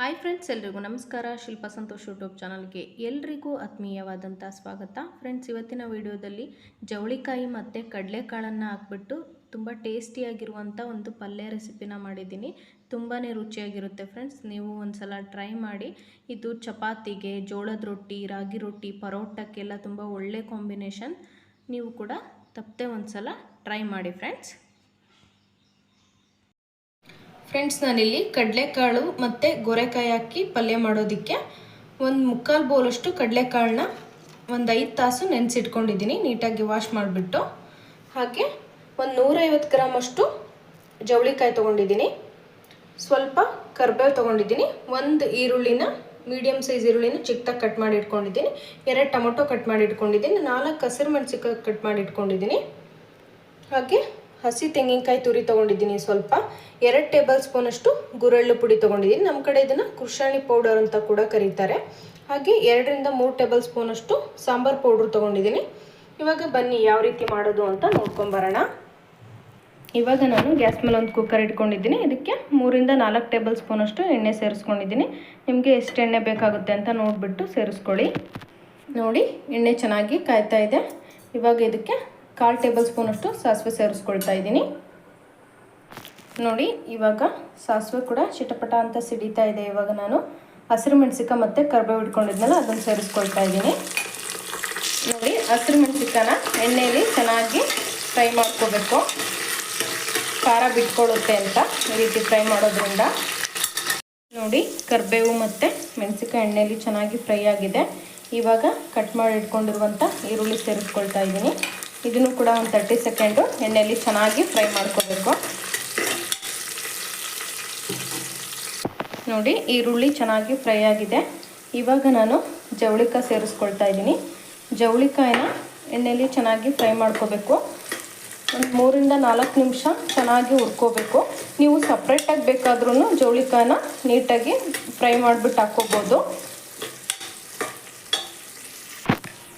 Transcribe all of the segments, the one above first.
Hi friends, ಎಲ್ರಿಗೂ ನಮಸ್ಕಾರ. ಶಿಲ್ಪ Santosh YouTube ಚಾನಲ್ಗೆ ಎಲ್ರಿಗೂ ಆತ್ಮೀಯವಾದಂಥ ಸ್ವಾಗತ. ಫ್ರೆಂಡ್ಸ್, ಇವತ್ತಿನ ವಿಡಿಯೋದಲ್ಲಿ ಜವಳಿಕಾಯಿ ಮತ್ತು ಕಡಲೆಕಾಳನ್ನು ಹಾಕ್ಬಿಟ್ಟು ತುಂಬ ಟೇಸ್ಟಿಯಾಗಿರುವಂಥ ಒಂದು ಪಲ್ಯ ರೆಸಿಪಿನ ಮಾಡಿದ್ದೀನಿ. ತುಂಬಾ ರುಚಿಯಾಗಿರುತ್ತೆ ಫ್ರೆಂಡ್ಸ್. ನೀವು ಒಂದ್ಸಲ ಟ್ರೈ ಮಾಡಿ. ಇದು ಚಪಾತಿಗೆ, ಜೋಳದ ರೊಟ್ಟಿ, ರಾಗಿ ರೊಟ್ಟಿ, ಪರೋಟಕ್ಕೆಲ್ಲ ತುಂಬ ಒಳ್ಳೆ ಕಾಂಬಿನೇಷನ್. ನೀವು ಕೂಡ ತಪ್ಪದೆ ಒಂದ್ಸಲ ಟ್ರೈ ಮಾಡಿ ಫ್ರೆಂಡ್ಸ್. ಫ್ರೆಂಡ್ಸ್ ನಾನಿಲ್ಲಿ ಕಡಲೆಕಾಳು ಮತ್ತು ಗೊರೆಕಾಯಿ ಹಾಕಿ ಪಲ್ಯ ಮಾಡೋದಕ್ಕೆ ಒಂದು ಮುಕ್ಕಾಲು ಬೌಲಷ್ಟು ಕಡಲೆಕಾಳನ್ನ ಒಂದು ಐದು ತಾಸು ನೆನೆಸಿಟ್ಕೊಂಡಿದ್ದೀನಿ, ನೀಟಾಗಿ ವಾಶ್ ಮಾಡಿಬಿಟ್ಟು. ಹಾಗೆ ಒಂದು ನೂರೈವತ್ತು ಗ್ರಾಮಷ್ಟು ಜವಳಿಕಾಯಿ ತೊಗೊಂಡಿದ್ದೀನಿ. ಸ್ವಲ್ಪ ಕರ್ಬೇವು ತೊಗೊಂಡಿದ್ದೀನಿ. ಒಂದು ಈರುಳ್ಳಿನ ಮೀಡಿಯಮ್ ಸೈಜ್ ಈರುಳ್ಳಿನ ಚಿಕ್ಕದಾಗಿ ಕಟ್ ಮಾಡಿ ಇಟ್ಕೊಂಡಿದ್ದೀನಿ ಎರಡು ಟೊಮೊಟೊ ಕಟ್ ಮಾಡಿ ಇಟ್ಕೊಂಡಿದ್ದೀನಿ ನಾಲ್ಕು ಹಸಿರು ಮೆಣಸಿಕಾಯಿ ಕಟ್ ಮಾಡಿ ಇಟ್ಕೊಂಡಿದ್ದೀನಿ ಹಾಗೆ ಹಸಿ ತೆಂಗಿನಕಾಯಿ ತುರಿ ತೊಗೊಂಡಿದ್ದೀನಿ ಸ್ವಲ್ಪ. ಎರಡು ಟೇಬಲ್ ಸ್ಪೂನಷ್ಟು ಗುರಳ್ಳು ಪುಡಿ ತೊಗೊಂಡಿದ್ದೀನಿ. ನಮ್ಮ ಕಡೆ ಇದನ್ನು ಕೃಷಾಣಿ ಪೌಡರ್ ಅಂತ ಕೂಡ ಕರೀತಾರೆ. ಹಾಗೆ ಎರಡರಿಂದ ಮೂರು ಟೇಬಲ್ ಸ್ಪೂನಷ್ಟು ಸಾಂಬಾರು ಪೌಡ್ರ್ ತೊಗೊಂಡಿದ್ದೀನಿ. ಇವಾಗ ಬನ್ನಿ ಯಾವ ರೀತಿ ಮಾಡೋದು ಅಂತ ನೋಡ್ಕೊಂಬರೋಣ ಇವಾಗ ನಾನು ಗ್ಯಾಸ್ ಮೇಲೆ ಒಂದು ಕುಕ್ಕರ್ ಇಟ್ಕೊಂಡಿದ್ದೀನಿ. ಇದಕ್ಕೆ ಮೂರಿಂದ ನಾಲ್ಕು ಟೇಬಲ್ ಸ್ಪೂನಷ್ಟು ಎಣ್ಣೆ ಸೇರಿಸ್ಕೊಂಡಿದ್ದೀನಿ. ನಿಮಗೆ ಎಷ್ಟು ಎಣ್ಣೆ ಬೇಕಾಗುತ್ತೆ ಅಂತ ನೋಡಿಬಿಟ್ಟು ಸೇರಿಸ್ಕೊಳ್ಳಿ. ನೋಡಿ, ಎಣ್ಣೆ ಚೆನ್ನಾಗಿ ಕಾಯ್ತಾ ಇದೆ. ಇವಾಗ ಇದಕ್ಕೆ ಕಾಲು ಟೇಬಲ್ ಸ್ಪೂನಷ್ಟು ಸಾಸಿವೆ ಸೇರಿಸ್ಕೊಳ್ತಾ ಇದ್ದೀನಿ. ನೋಡಿ, ಇವಾಗ ಸಾಸಿವೆ ಕೂಡ ಚಿಟಪಟ ಅಂತ ಸಿಡಿತಾ ಇದೆ ಇವಾಗ ನಾನು. ಹಸಿರು ಮೆಣಸಿಕಾಯಿ ಮತ್ತು ಕರ್ಬೇವು ಇಟ್ಕೊಂಡಿದ್ನಲ್ಲ ಅದನ್ನು ಸೇರಿಸ್ಕೊಳ್ತಾ ಇದ್ದೀನಿ. ನೋಡಿ, ಹಸಿರು ಮೆಣಸಿಕಾನ ಎಣ್ಣೆಯಲ್ಲಿ ಚೆನ್ನಾಗಿ ಫ್ರೈ ಮಾಡ್ಕೋಬೇಕು. ಖಾರ ಬಿಟ್ಕೊಳ್ಳುತ್ತೆ ಅಂತ ಈ ರೀತಿ ಫ್ರೈ ಮಾಡೋದ್ರಿಂದ. ನೋಡಿ, ಕರ್ಬೇವು ಮತ್ತು ಮೆಣಸಿಕಾಯಿ ಎಣ್ಣೆಯಲ್ಲಿ ಚೆನ್ನಾಗಿ ಫ್ರೈ ಆಗಿದೆ. ಇವಾಗ ಕಟ್ ಮಾಡಿ ಇಟ್ಕೊಂಡಿರುವಂಥ ಈರುಳ್ಳಿ ಸೇರಿಸ್ಕೊಳ್ತಾ ಇದ್ದೀನಿ. ಇದನ್ನು ಕೂಡ ಒಂದು ತರ್ಟಿ ಸೆಕೆಂಡು ಎಣ್ಣೆಯಲ್ಲಿ ಚೆನ್ನಾಗಿ ಫ್ರೈ ಮಾಡ್ಕೋಬೇಕು. ನೋಡಿ, ಈರುಳ್ಳಿ ಚೆನ್ನಾಗಿ ಫ್ರೈ ಆಗಿದೆ. ಇವಾಗ ನಾನು ಜವಳಿಕಾಯಿ ಸೇರಿಸ್ಕೊಳ್ತಾ ಇದ್ದೀನಿ. ಜವಳಿಕಾಯಿನ ಎಣ್ಣೆಯಲ್ಲಿ ಚೆನ್ನಾಗಿ ಫ್ರೈ ಮಾಡ್ಕೋಬೇಕು. ಒಂದು ಮೂರಿಂದ ನಾಲ್ಕು ನಿಮಿಷ ಚೆನ್ನಾಗಿ ಹುರ್ಕೋಬೇಕು. ನೀವು ಸಪ್ರೇಟಾಗಿ ಬೇಕಾದ್ರೂ ಜವಳಿಕಾಯನ್ನ ನೀಟಾಗಿ ಫ್ರೈ ಮಾಡಿಬಿಟ್ಟು ಹಾಕ್ಕೋಬೋದು.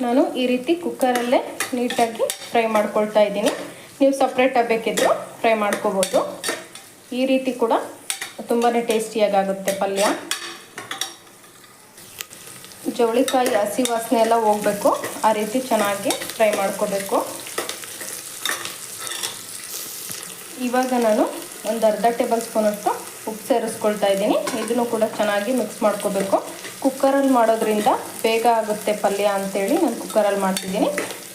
ನಾನು ಈ ರೀತಿ ಕುಕ್ಕರಲ್ಲೇ ನೀಟಾಗಿ ಫ್ರೈ ಮಾಡ್ಕೊಳ್ತಾ ಇದ್ದೀನಿ. ನೀವು ಸಪ್ರೇಟಾಗಿ ಬೇಕಿದ್ದರೂ ಫ್ರೈ ಮಾಡ್ಕೋಬೋದು. ಈ ರೀತಿ ಕೂಡ ತುಂಬಾ ಟೇಸ್ಟಿಯಾಗಿ ಆಗುತ್ತೆ ಪಲ್ಯ. ಜವಳಿಕಾಯಿ, ಹಸಿ ವಾಸನೆ ಎಲ್ಲ ಹೋಗಬೇಕು. ಆ ರೀತಿ ಚೆನ್ನಾಗಿ ಫ್ರೈ ಮಾಡ್ಕೋಬೇಕು. ಇವಾಗ ನಾನು ಒಂದು ಅರ್ಧ ಟೇಬಲ್ ಸ್ಪೂನಷ್ಟು ಉಪ್ಪು ಸೇರಿಸ್ಕೊಳ್ತಾ ಇದ್ದೀನಿ. ಇದನ್ನು ಕೂಡ ಚೆನ್ನಾಗಿ ಮಿಕ್ಸ್ ಮಾಡ್ಕೋಬೇಕು. ಕುಕ್ಕರಲ್ಲಿ ಮಾಡೋದ್ರಿಂದ ಬೇಗ ಆಗುತ್ತೆ ಪಲ್ಯ ಅಂತೇಳಿ ನಾನು ಕುಕ್ಕರಲ್ಲಿ ಮಾಡ್ತಿದ್ದೀನಿ.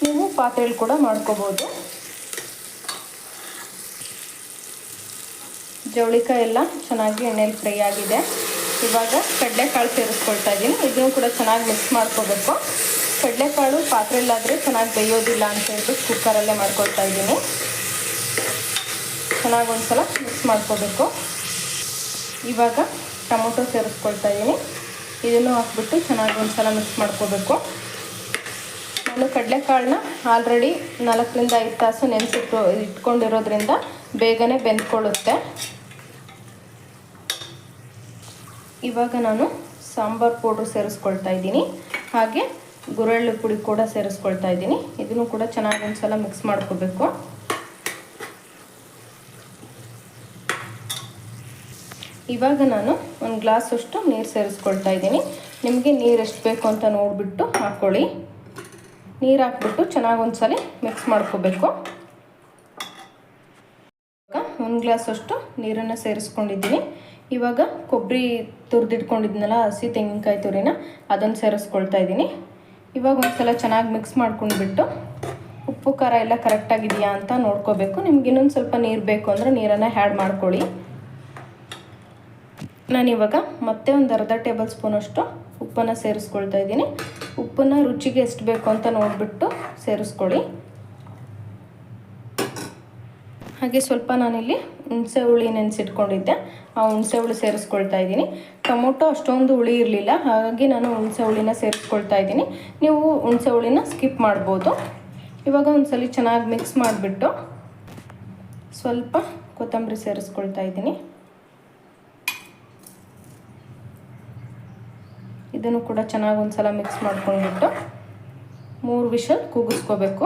ನೀವು ಪಾತ್ರೆಯಲ್ಲಿ ಕೂಡ ಮಾಡ್ಕೋಬೋದು. ಜವಳಿಕಾಯಿ ಎಲ್ಲ ಚೆನ್ನಾಗಿ ಎಣ್ಣೆಲಿ ಫ್ರೈ ಆಗಿದೆ. ಇವಾಗ ಕಡಲೆಕಾಳು ಸೇರಿಸ್ಕೊಳ್ತಾ ಇದ್ದೀನಿ. ಇದನ್ನು ಕೂಡ ಚೆನ್ನಾಗಿ ಮಿಕ್ಸ್ ಮಾಡ್ಕೋಬೇಕು. ಕಡಲೆಕಾಳು ಪಾತ್ರೆಯಲ್ಲಾದರೆ ಚೆನ್ನಾಗಿ ಬೇಯೋದಿಲ್ಲ ಅಂತ ಹೇಳ್ಬಿಟ್ಟು ಕುಕ್ಕರಲ್ಲೇ ಮಾಡ್ಕೊಳ್ತಾ ಇದ್ದೀನಿ. ಚೆನ್ನಾಗಿ ಒಂದು ಸಲ ಮಿಕ್ಸ್ ಮಾಡ್ಕೋಬೇಕು. ಇವಾಗ ಟೊಮೊಟೊ ಸೇರಿಸ್ಕೊಳ್ತಾ ಇದ್ದೀನಿ. ಇದನ್ನು ಹಾಕ್ಬಿಟ್ಟು ಚೆನ್ನಾಗಿ ಒಂದು ಸಲ ಮಿಕ್ಸ್ ಮಾಡ್ಕೋಬೇಕು. ನಾನು ಕಡಲೆಕಾಳನ್ನ ಆಲ್ರೆಡಿ ನಾಲ್ಕರಿಂದ ಐದು ತಾಸು ನೆನೆಸಿಟ್ಟು ಇಟ್ಕೊಂಡಿರೋದ್ರಿಂದ ಬೇಗನೆ ಬೆಂದ್ಕೊಳ್ಳುತ್ತೆ. ಇವಾಗ ನಾನು ಸಾಂಬಾರ್ ಪೌಡ್ರ್ ಸೇರಿಸ್ಕೊಳ್ತಾ ಇದ್ದೀನಿ. ಹಾಗೆ ಗುರೆಳ್ಳು ಪುಡಿ ಕೂಡ ಸೇರಿಸ್ಕೊಳ್ತಾ ಇದ್ದೀನಿ. ಇದನ್ನು ಕೂಡ ಚೆನ್ನಾಗಿ ಒಂದು ಸಲ ಮಿಕ್ಸ್ ಮಾಡ್ಕೋಬೇಕು. ಇವಾಗ ನಾನು ಒಂದು ಗ್ಲಾಸಷ್ಟು ನೀರು ಸೇರಿಸ್ಕೊಳ್ತಾ ಇದ್ದೀನಿ. ನಿಮಗೆ ನೀರು ಎಷ್ಟು ಬೇಕು ಅಂತ ನೋಡಿಬಿಟ್ಟು ಹಾಕ್ಕೊಳ್ಳಿ. ನೀರು ಹಾಕ್ಬಿಟ್ಟು ಚೆನ್ನಾಗಿ ಒಂದು ಸಲ ಮಿಕ್ಸ್ ಮಾಡ್ಕೋಬೇಕು ಒಂದು ಗ್ಲಾಸಷ್ಟು ನೀರನ್ನು ಸೇರಿಸ್ಕೊಂಡಿದ್ದೀನಿ. ಇವಾಗ ಕೊಬ್ಬರಿ ತುರಿದಿಟ್ಕೊಂಡಿದ್ನಲ್ಲ ಹಸಿ ತೆಂಗಿನಕಾಯಿ ತುರಿನ, ಅದನ್ನು ಸೇರಿಸ್ಕೊಳ್ತಾ ಇದ್ದೀನಿ. ಇವಾಗ ಒಂದು ಸಲ ಚೆನ್ನಾಗಿ ಮಿಕ್ಸ್ ಮಾಡ್ಕೊಂಡ್ಬಿಟ್ಟು ಉಪ್ಪು ಖಾರ ಎಲ್ಲ ಕರೆಕ್ಟಾಗಿದೆಯಾ ಅಂತ ನೋಡ್ಕೋಬೇಕು. ನಿಮ್ಗೆ ಇನ್ನೊಂದು ಸ್ವಲ್ಪ ನೀರು ಬೇಕು ಅಂದರೆ ನೀರನ್ನು ಹ್ಯಾಡ್ ಮಾಡ್ಕೊಳ್ಳಿ. ನಾನಿವಾಗ ಮತ್ತೆ ಒಂದು ಅರ್ಧ ಟೇಬಲ್ ಸ್ಪೂನಷ್ಟು ಉಪ್ಪನ್ನು ಸೇರಿಸ್ಕೊಳ್ತಾ ಇದ್ದೀನಿ. ಉಪ್ಪನ್ನು ರುಚಿಗೆ ಎಷ್ಟು ಬೇಕು ಅಂತ ನೋಡಿಬಿಟ್ಟು ಸೇರಿಸ್ಕೊಳ್ಳಿ. ಹಾಗೆ ಸ್ವಲ್ಪ ನಾನಿಲ್ಲಿ ಹುಣಸೆ ಹುಳಿ ನೆನೆಸಿಟ್ಕೊಂಡಿದ್ದೆ. ಆ ಹುಣಸೆ ಹುಳಿ ಸೇರಿಸ್ಕೊಳ್ತಾ ಇದ್ದೀನಿ. ಟೊಮೊಟೊ ಅಷ್ಟೊಂದು ಹುಳಿ ಇರಲಿಲ್ಲ, ಹಾಗಾಗಿ ನಾನು ಹುಣಸೆ ಹುಳಿನ ಸೇರಿಸ್ಕೊಳ್ತಾ ಇದ್ದೀನಿ. ನೀವು ಹುಣಸೆ ಹುಳಿನ ಸ್ಕಿಪ್ ಮಾಡ್ಬೋದು. ಇವಾಗ ಒಂದ್ಸಲಿ ಚೆನ್ನಾಗಿ ಮಿಕ್ಸ್ ಮಾಡಿಬಿಟ್ಟು ಸ್ವಲ್ಪ ಕೊತ್ತಂಬರಿ ಸೇರಿಸ್ಕೊಳ್ತಾ ಇದ್ದೀನಿ. ಇದನ್ನು ಕೂಡ ಚೆನ್ನಾಗಿ ಒಂದು ಸಲ ಮಿಕ್ಸ್ ಮಾಡ್ಕೊಂಡ್ಬಿಟ್ಟು ಮೂರು ವಿಷಲ್ ಕೂಗಿಸ್ಕೋಬೇಕು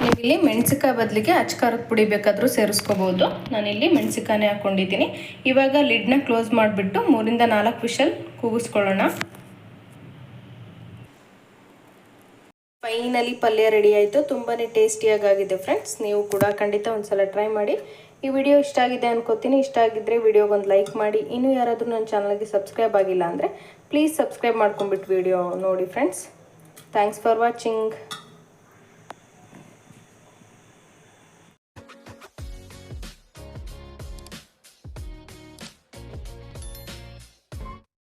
ನೀವು ಇಲ್ಲಿ ಮೆಣಸಿಕಾಯಿ ಬದಲಿಗೆ ಅಚ್ಕಾರದ ಪುಡಿ ಬೇಕಾದರೂ ಸೇರಿಸ್ಕೋಬೋದು. ನಾನಿಲ್ಲಿ ಮೆಣಸಿಕಾಯೇ ಹಾಕ್ಕೊಂಡಿದ್ದೀನಿ ಇವಾಗ ಲಿಡ್ನ ಕ್ಲೋಸ್ ಮಾಡಿಬಿಟ್ಟು ಮೂರಿಂದ ನಾಲ್ಕು ವಿಷಲ್ ಕೂಗಿಸ್ಕೊಳ್ಳೋಣ ಫೈನಲಿ ಪಲ್ಯ ರೆಡಿ ಆಯಿತು. ತುಂಬಾ ಟೇಸ್ಟಿಯಾಗಿದೆ ಫ್ರೆಂಡ್ಸ್. ನೀವು ಕೂಡ ಖಂಡಿತ ಒಂದ್ಸಲ ಟ್ರೈ ಮಾಡಿ. ಈ ವಿಡಿಯೋ ಇಷ್ಟ ಆಗಿದೆ ಅನ್ಕೋತೀನಿ. ಇಷ್ಟ ಆಗಿದ್ದರೆ ವಿಡಿಯೋಗೊಂದು ಲೈಕ್ ಮಾಡಿ. ಇನ್ನೂ ಯಾರಾದರೂ ನನ್ನ ಚಾನಲ್ಗೆ ಸಬ್ಸ್ಕ್ರೈಬ್ ಆಗಿಲ್ಲ ಅಂದರೆ ಪ್ಲೀಸ್ ಸಬ್ಸ್ಕ್ರೈಬ್ ಮಾಡ್ಕೊಂಬಿಟ್ಟು ವಿಡಿಯೋ ನೋಡಿ ಫ್ರೆಂಡ್ಸ್ ಥ್ಯಾಂಕ್ಸ್ ಫಾರ್ ವಾಚಿಂಗ್